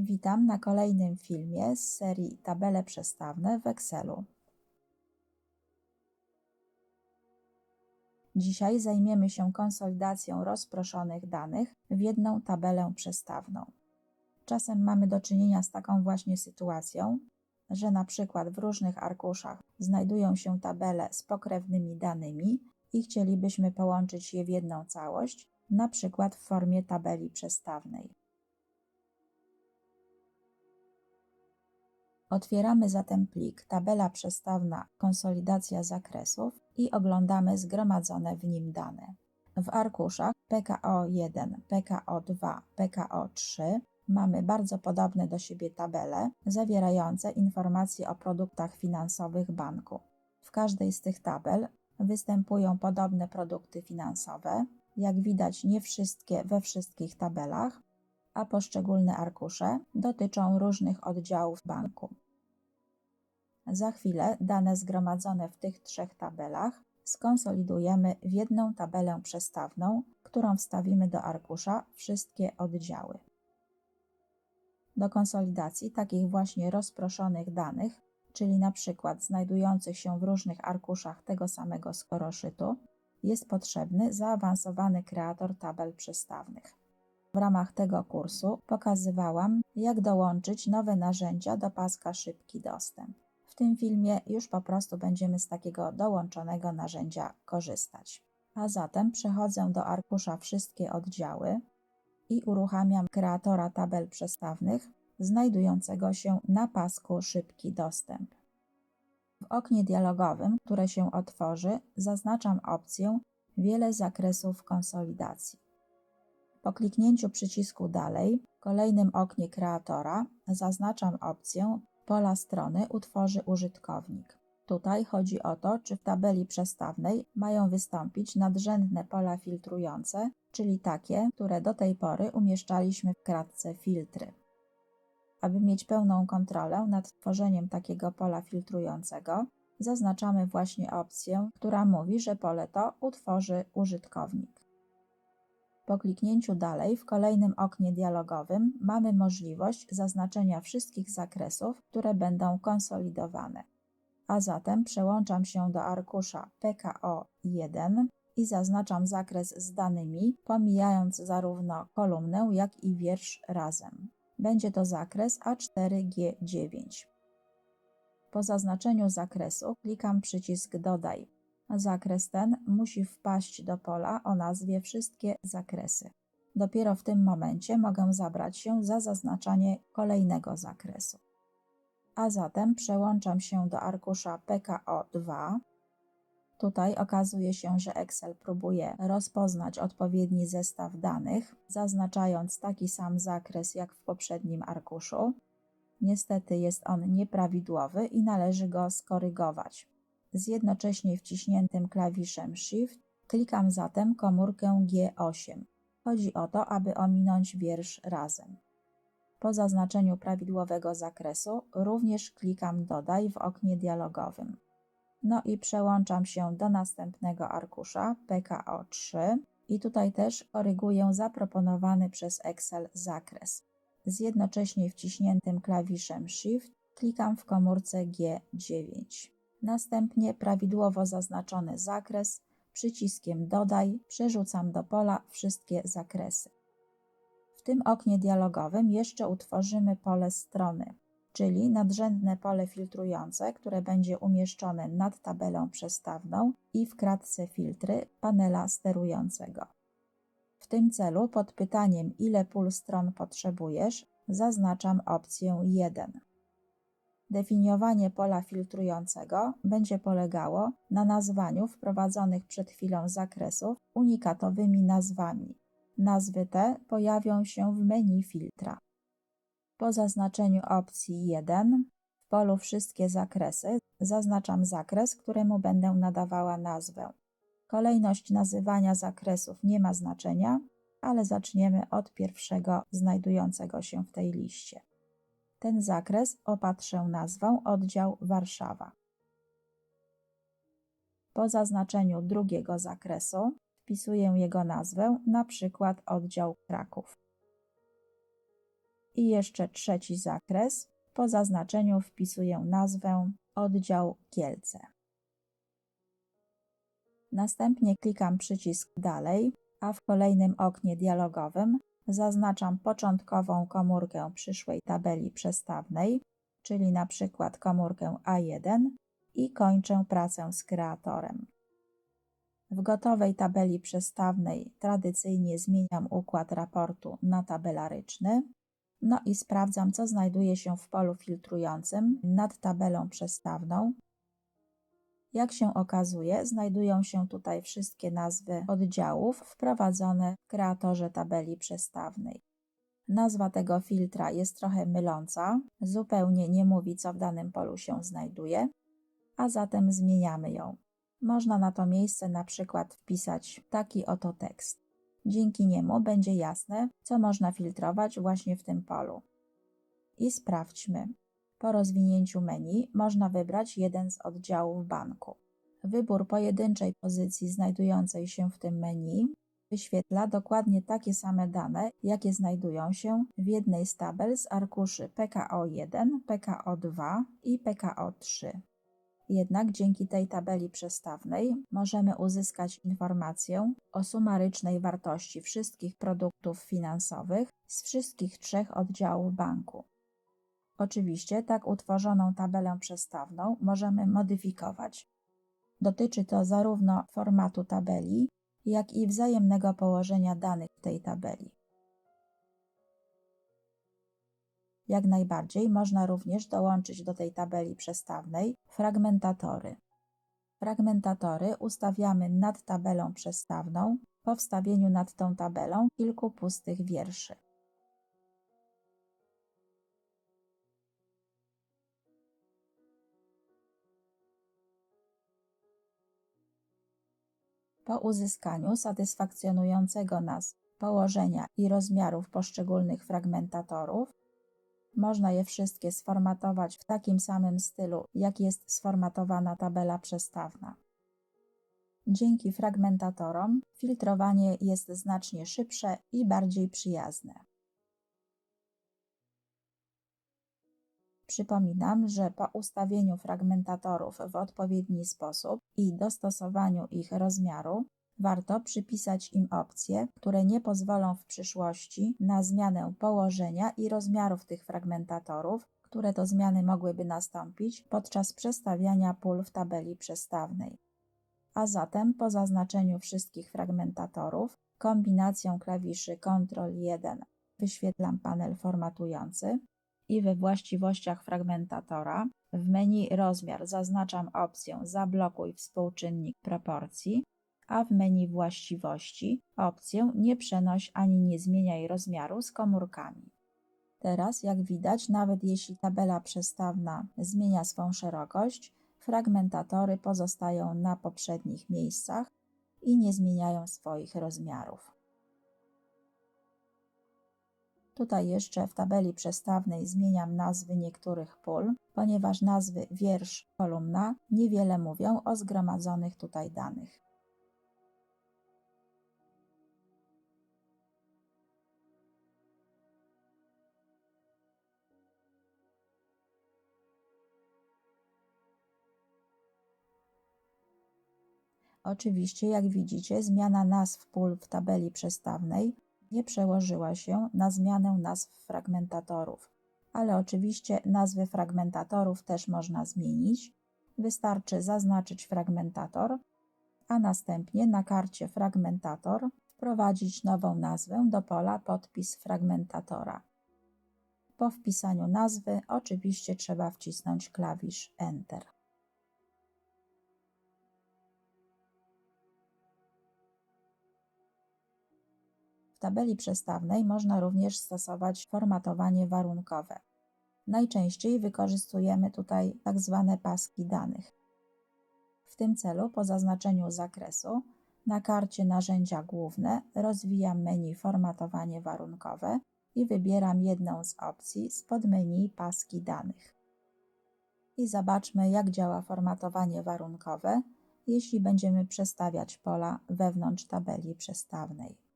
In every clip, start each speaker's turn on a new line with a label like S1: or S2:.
S1: Witam na kolejnym filmie z serii Tabele przestawne w Excelu. Dzisiaj zajmiemy się konsolidacją rozproszonych danych w jedną tabelę przestawną. Czasem mamy do czynienia z taką właśnie sytuacją, że na przykład w różnych arkuszach znajdują się tabele z pokrewnymi danymi i chcielibyśmy połączyć je w jedną całość, na przykład w formie tabeli przestawnej. Otwieramy zatem plik tabela przestawna konsolidacja zakresów i oglądamy zgromadzone w nim dane. W arkuszach PKO1, PKO2, PKO3 mamy bardzo podobne do siebie tabele zawierające informacje o produktach finansowych banku. W każdej z tych tabel występują podobne produkty finansowe. Jak widać, nie wszystkie we wszystkich tabelach, a poszczególne arkusze dotyczą różnych oddziałów banku. Za chwilę dane zgromadzone w tych trzech tabelach skonsolidujemy w jedną tabelę przestawną, którą wstawimy do arkusza wszystkie oddziały. Do konsolidacji takich właśnie rozproszonych danych, czyli przykład znajdujących się w różnych arkuszach tego samego skoroszytu, jest potrzebny zaawansowany kreator tabel przestawnych. W ramach tego kursu pokazywałam, jak dołączyć nowe narzędzia do paska Szybki Dostęp. W tym filmie już po prostu będziemy z takiego dołączonego narzędzia korzystać. A zatem przechodzę do arkusza wszystkie oddziały i uruchamiam kreatora tabel przestawnych znajdującego się na pasku Szybki Dostęp. W oknie dialogowym, które się otworzy, zaznaczam opcję Wiele zakresów konsolidacji. Po kliknięciu przycisku Dalej w kolejnym oknie kreatora zaznaczam opcję Pola strony utworzy użytkownik. Tutaj chodzi o to, czy w tabeli przestawnej mają wystąpić nadrzędne pola filtrujące, czyli takie, które do tej pory umieszczaliśmy w kratce filtry. Aby mieć pełną kontrolę nad tworzeniem takiego pola filtrującego, zaznaczamy właśnie opcję, która mówi, że pole to utworzy użytkownik. Po kliknięciu dalej w kolejnym oknie dialogowym mamy możliwość zaznaczenia wszystkich zakresów, które będą konsolidowane. A zatem przełączam się do arkusza PKO1 i zaznaczam zakres z danymi, pomijając zarówno kolumnę, jak i wiersz razem. Będzie to zakres A4G9. Po zaznaczeniu zakresu klikam przycisk Dodaj. Zakres ten musi wpaść do pola o nazwie Wszystkie zakresy. Dopiero w tym momencie mogę zabrać się za zaznaczanie kolejnego zakresu. A zatem przełączam się do arkusza PKO2. Tutaj okazuje się, że Excel próbuje rozpoznać odpowiedni zestaw danych, zaznaczając taki sam zakres jak w poprzednim arkuszu. Niestety jest on nieprawidłowy i należy go skorygować. Z jednocześnie wciśniętym klawiszem Shift klikam zatem komórkę G8. Chodzi o to, aby ominąć wiersz razem. Po zaznaczeniu prawidłowego zakresu również klikam Dodaj w oknie dialogowym. No i przełączam się do następnego arkusza PKO3 i tutaj też koryguję zaproponowany przez Excel zakres. Z jednocześnie wciśniętym klawiszem Shift klikam w komórce G9. Następnie prawidłowo zaznaczony zakres przyciskiem Dodaj przerzucam do pola wszystkie zakresy. W tym oknie dialogowym jeszcze utworzymy pole strony, czyli nadrzędne pole filtrujące, które będzie umieszczone nad tabelą przestawną i w kratce filtry panela sterującego. W tym celu pod pytaniem ile pól stron potrzebujesz zaznaczam opcję 1. Definiowanie pola filtrującego będzie polegało na nazwaniu wprowadzonych przed chwilą zakresów unikatowymi nazwami. Nazwy te pojawią się w menu filtra. Po zaznaczeniu opcji 1 w polu Wszystkie zakresy zaznaczam zakres, któremu będę nadawała nazwę. Kolejność nazywania zakresów nie ma znaczenia, ale zaczniemy od pierwszego znajdującego się w tej liście. Ten zakres opatrzę nazwą oddział Warszawa. Po zaznaczeniu drugiego zakresu wpisuję jego nazwę, na przykład oddział Kraków. I jeszcze trzeci zakres. Po zaznaczeniu wpisuję nazwę oddział Kielce. Następnie klikam przycisk Dalej, a w kolejnym oknie dialogowym zaznaczam początkową komórkę przyszłej tabeli przestawnej, czyli na przykład komórkę A1 i kończę pracę z kreatorem. W gotowej tabeli przestawnej tradycyjnie zmieniam układ raportu na tabelaryczny, no i sprawdzam, co znajduje się w polu filtrującym nad tabelą przestawną. Jak się okazuje, znajdują się tutaj wszystkie nazwy oddziałów wprowadzone w kreatorze tabeli przestawnej. Nazwa tego filtra jest trochę myląca, zupełnie nie mówi, co w danym polu się znajduje, a zatem zmieniamy ją. Można na to miejsce na przykład wpisać taki oto tekst. Dzięki niemu będzie jasne, co można filtrować właśnie w tym polu. I sprawdźmy. Po rozwinięciu menu można wybrać jeden z oddziałów banku. Wybór pojedynczej pozycji znajdującej się w tym menu wyświetla dokładnie takie same dane, jakie znajdują się w jednej z tabel z arkuszy PKO1, PKO2 i PKO3. Jednak dzięki tej tabeli przestawnej możemy uzyskać informację o sumarycznej wartości wszystkich produktów finansowych z wszystkich trzech oddziałów banku. Oczywiście tak utworzoną tabelę przestawną możemy modyfikować. Dotyczy to zarówno formatu tabeli, jak i wzajemnego położenia danych w tej tabeli. Jak najbardziej można również dołączyć do tej tabeli przestawnej fragmentatory. Fragmentatory ustawiamy nad tabelą przestawną po wstawieniu nad tą tabelą kilku pustych wierszy. Po uzyskaniu satysfakcjonującego nas położenia i rozmiarów poszczególnych fragmentatorów, można je wszystkie sformatować w takim samym stylu, jak jest sformatowana tabela przestawna. Dzięki fragmentatorom filtrowanie jest znacznie szybsze i bardziej przyjazne. Przypominam, że po ustawieniu fragmentatorów w odpowiedni sposób i dostosowaniu ich rozmiaru, warto przypisać im opcje, które nie pozwolą w przyszłości na zmianę położenia i rozmiarów tych fragmentatorów, które to zmiany mogłyby nastąpić podczas przestawiania pól w tabeli przestawnej. A zatem po zaznaczeniu wszystkich fragmentatorów, kombinacją klawiszy Ctrl 1 wyświetlam panel formatujący i we właściwościach fragmentatora w menu Rozmiar zaznaczam opcję Zablokuj współczynnik proporcji, a w menu Właściwości opcję Nie przenoś ani nie zmieniaj rozmiaru z komórkami. Teraz, jak widać, nawet jeśli tabela przestawna zmienia swą szerokość, fragmentatory pozostają na poprzednich miejscach i nie zmieniają swoich rozmiarów. Tutaj jeszcze w tabeli przestawnej zmieniam nazwy niektórych pól, ponieważ nazwy wiersz, kolumna niewiele mówią o zgromadzonych tutaj danych. Oczywiście, jak widzicie, zmiana nazw pól w tabeli przestawnej nie przełożyła się na zmianę nazw fragmentatorów, ale oczywiście nazwy fragmentatorów też można zmienić. Wystarczy zaznaczyć fragmentator, a następnie na karcie fragmentator wprowadzić nową nazwę do pola podpis fragmentatora. Po wpisaniu nazwy oczywiście trzeba wcisnąć klawisz Enter. W tabeli przestawnej można również stosować formatowanie warunkowe. Najczęściej wykorzystujemy tutaj tak zwane paski danych. W tym celu po zaznaczeniu zakresu na karcie Narzędzia główne rozwijam menu Formatowanie warunkowe i wybieram jedną z opcji spod menu Paski danych. I zobaczmy, jak działa formatowanie warunkowe, jeśli będziemy przestawiać pola wewnątrz tabeli przestawnej.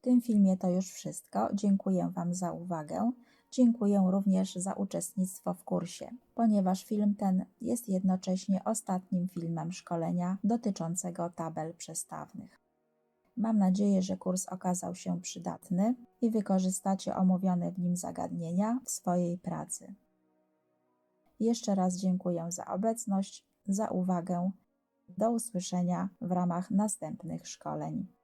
S1: W tym filmie to już wszystko. Dziękuję Wam za uwagę. Dziękuję również za uczestnictwo w kursie, ponieważ film ten jest jednocześnie ostatnim filmem szkolenia dotyczącego tabel przestawnych. Mam nadzieję, że kurs okazał się przydatny i wykorzystacie omówione w nim zagadnienia w swojej pracy. Jeszcze raz dziękuję za obecność, za uwagę. Do usłyszenia w ramach następnych szkoleń.